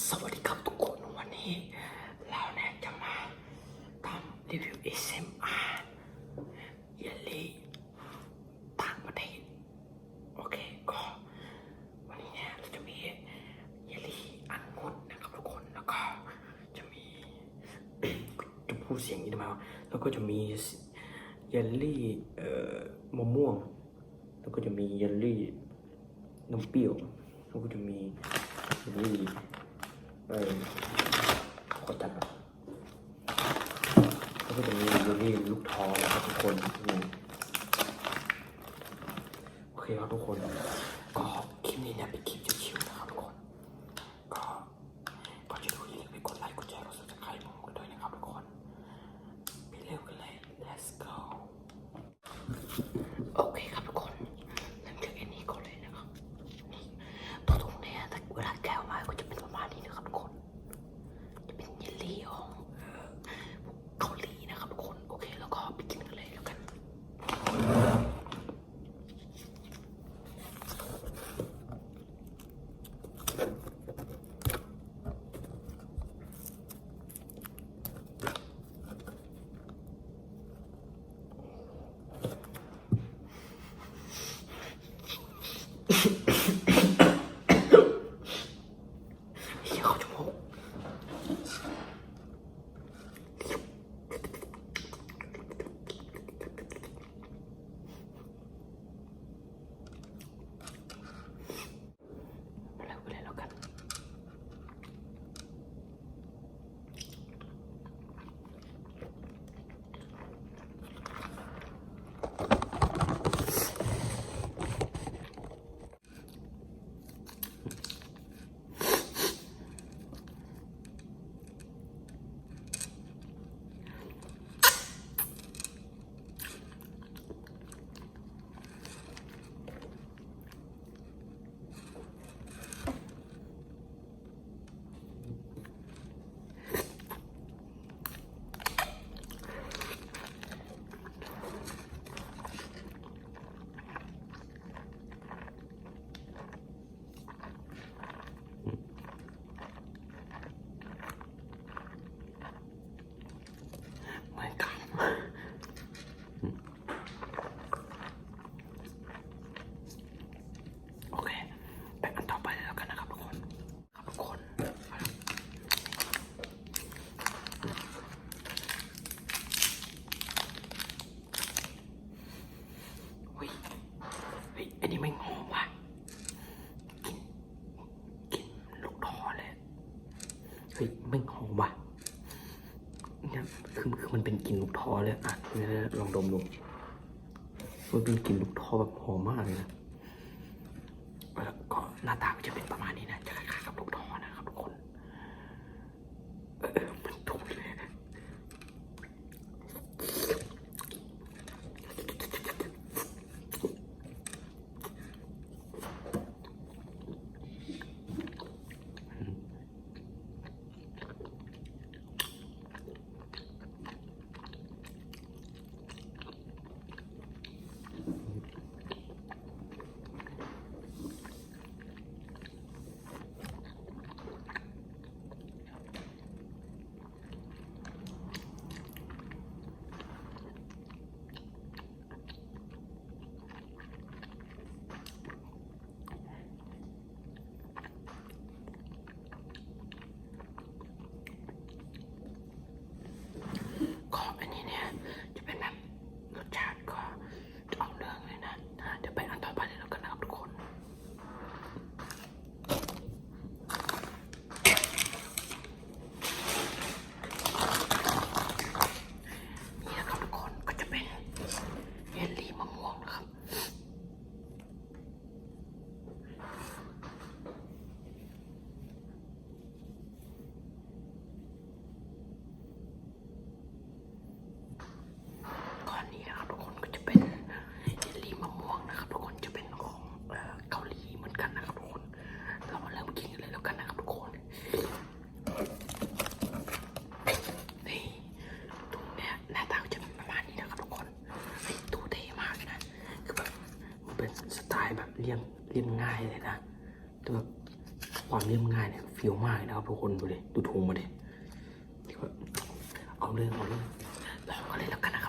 สวัสดีครับทุกคนวันนี้เราเนี่ยจะมาทำรีวิว S M R เยลลี่ต่างประเทศโอเคก็วันนี้เนี่ยเราจะมีเยลลี่อันงดนะครับทุกคนแล้วก็จะมี จะพูดเสียงนี้ทำไมวะแล้วก็จะมีเยลลี่เอ่อมะม่วง แล้วก็จะมีเยลลี่น้ำเปรี้ยวแล้วก็จะมีเยลลี่ โคตรจัดบก็จะมีลูนี่ลูกท้อนะครับทุกคนโอเคครับทุกคน ก็คลิปนี้เนี่ยเป็นคลิปชิวๆนะ นี่นะลองดมดูมันเป็นกลิ่นลูกทอแบบหอมมากเลยนะแล้วก็หน้าตาก็จะเป็นประมาณนี้นะ เรียบง่ายเลยนะแต่แบบความเรียบง่ายเนี่ยฟิลมากนะครับทุกคนดูเลยดูถุงมาดิเอาเรื่องเอาเรื่องเราก็เลยแล้วกันนะ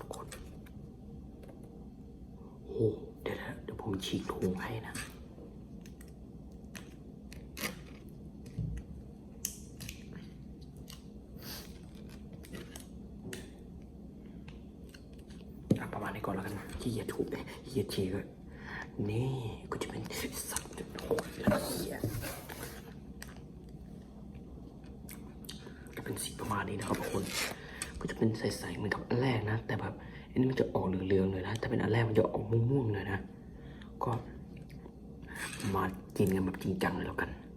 ประมครับคนโอ้เดี๋ยวเดี๋ยวผมฉีกถุงให้นะประมาณนี้ก่อนแล้วกันนะขี้เกียจถูกเลยขี้เกียจฉีกเลยนี่ก็จะเป็นสัตว์โหดละเอียดจะเป็นสีประมาณนี้นะครับทุกคน ก็จะเป็นใสๆเหมือนกับอันแรกนะ แต่แบบอันนี้มันจะออกเหลืองๆเลยนะถ้าเป็นอันแรกมันจะออกม่วงๆเลยนะ ก็มากินกันแบบจริงจังเลยแล้วกัน ไ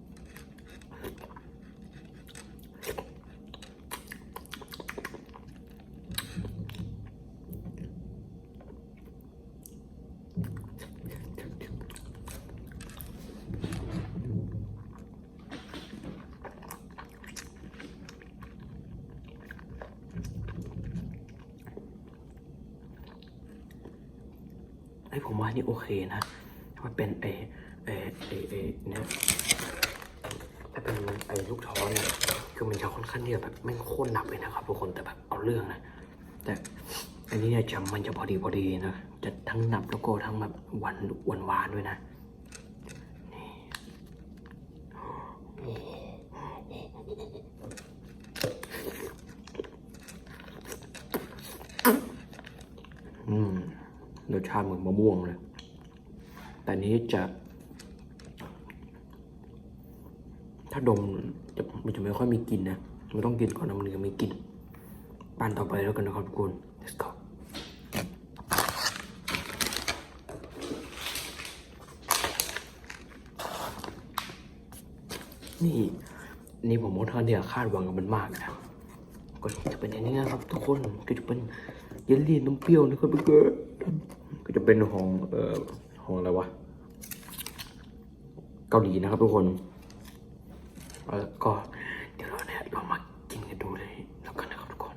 อ้ผมว่านี่โอเคนะ มันเป็นไอ้ไอ้ไอ้ไอ้เนี่ยถ้าเป็นไอ้ลูกท้อเนี่ยคือมันจะค่อนข้างที่จะแบบไม่โคตรหนักเลยนะครับทุกคนแต่แบบเอาเรื่องนะ แต่อันนี้เนี่ยจำมันจะพอดีพอดีนะจะทั้งหนับแล้วก็ทั้งแบบหวานหวานหวานด้วยนะนี่อืม รสชาติเหมือนมะม่วงเลย แต่นี้จะ ถ้าดมจะมันจะไม่ค่อยมีกลิ่นนะมันต้องกินก่อนนะมันถึงมีกลิ่นปั่นต่อไปแล้วกันนะครับทุกคน let's go นี่นี่ผมว่าท่านเดียคาดหวังกับมันมากนะก็จะเป็นอย่างนี้นะครับทุกคนก็จะเป็นเยลลี่น้ำเปรี้ยวนะครับทุกคน จะเป็นของเอ่อของอะไรวะเกาหลีนะครับทุกคนแล้วก็เดี๋ยวเราเนี่ยลองมากินกันดูเลยแล้วกันนะครับทุกคน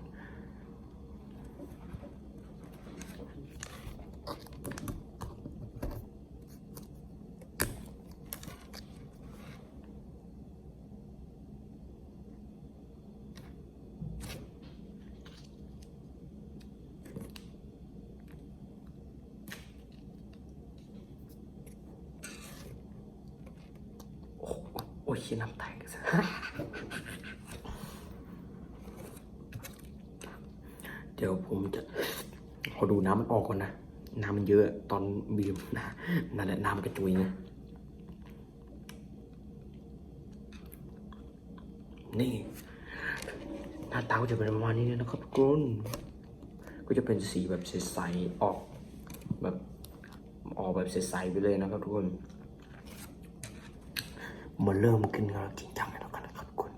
โอ้ โอ้ยน้ำแตกเดี๋ยวผมจะขอดูน้ำมันออกก่อนนะ น้ำมันเยอะตอนบีมนะนั่นแหละน้ำกระจุยไงนี่ หน้าตาก็จะเป็นประมาณนี้นะครับทุกคนก็จะเป็นสีแบบใสๆออกแบบออกแบบใสๆไปเลยนะครับทุกคน มาเริ่มกินกันจริงจังกันแล้วกันนะครับทุกคน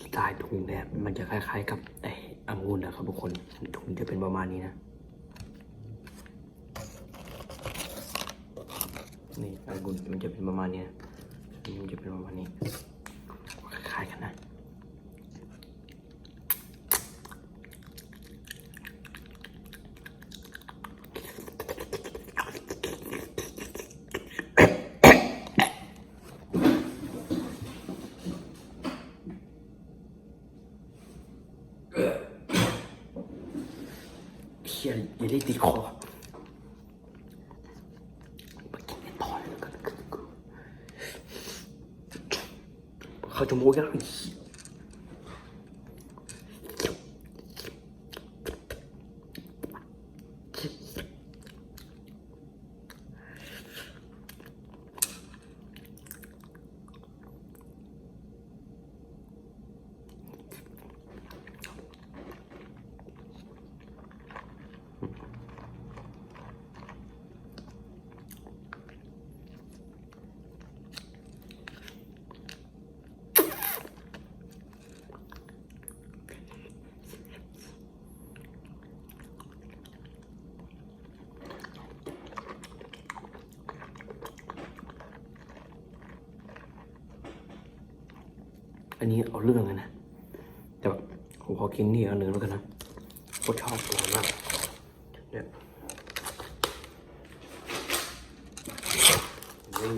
สไตล์ถุงเนี่ยมันจะคล้ายๆกับไอ้องุ่นนะครับทุกคนถุงจะเป็นประมาณนี้นะ นี่องุ่นมันจะเป็นประมาณนี้นะอันนี้มันจะเป็นประมาณนี้คล้ายกันนะเฮียอย่าได้ติดคอมากินกันต่อเลยแล้วกัน เขาจะ อันนี้เอาเรื่องเลยนะ แต่แบบผมขอกินนี่เอันหนึ่งแล้วกันนะโคตรชอบอร่อยมากเนี่ยนี่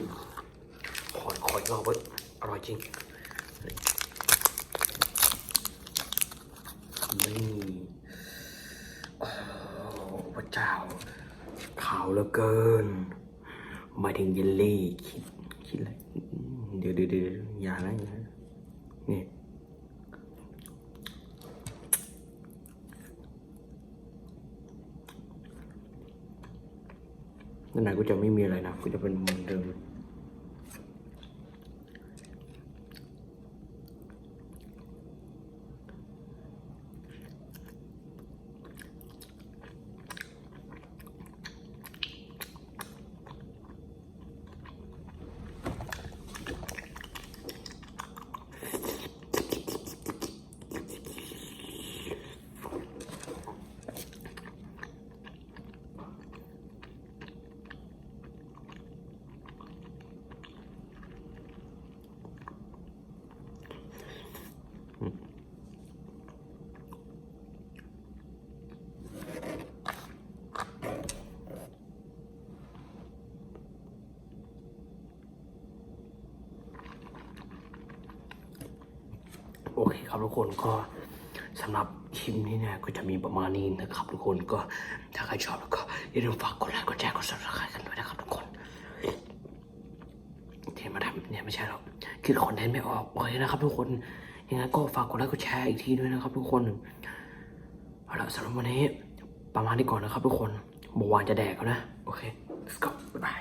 ขอขออีกรอบเว้ยอร่อยจริงนี่โอ้พระเจ้าขาวเหลือเกินหมายถึงเยลลี่คิดคิดอะไรเดี๋ยวเดี๋ยวเดี๋ยวอย่านะอย่า นะนี่นั่นไหนกูจะไม่มีอะไรนะกูจะเป็นเหมือนเดิม โอเครับทุกคนก็สำหรับคลิปนี้เนี่ยก็จะมีประมาณนี้นะครับทุกคนก็ถ้าใครชอบแล้วก็อย่าลืมฝากกดไลค์กดแชร์กด subscribe กันด้วยนะครับทุกคนที่มาทำเนี่ยไม่ใช่หรอกคิดคอนเทนต์ไม่ออกโอเคนะครับ ทุกคนยังไงก็ฝากกดไลค์กดแชร์อีกทีด้วยนะครับ ทุกคนเอาละสำหรับวันนี้ประมาณนี้ก่อนนะครับ ทุกคนเมื่อวานจะแดกแล้วนะโอเค let's go บ๊ายบาย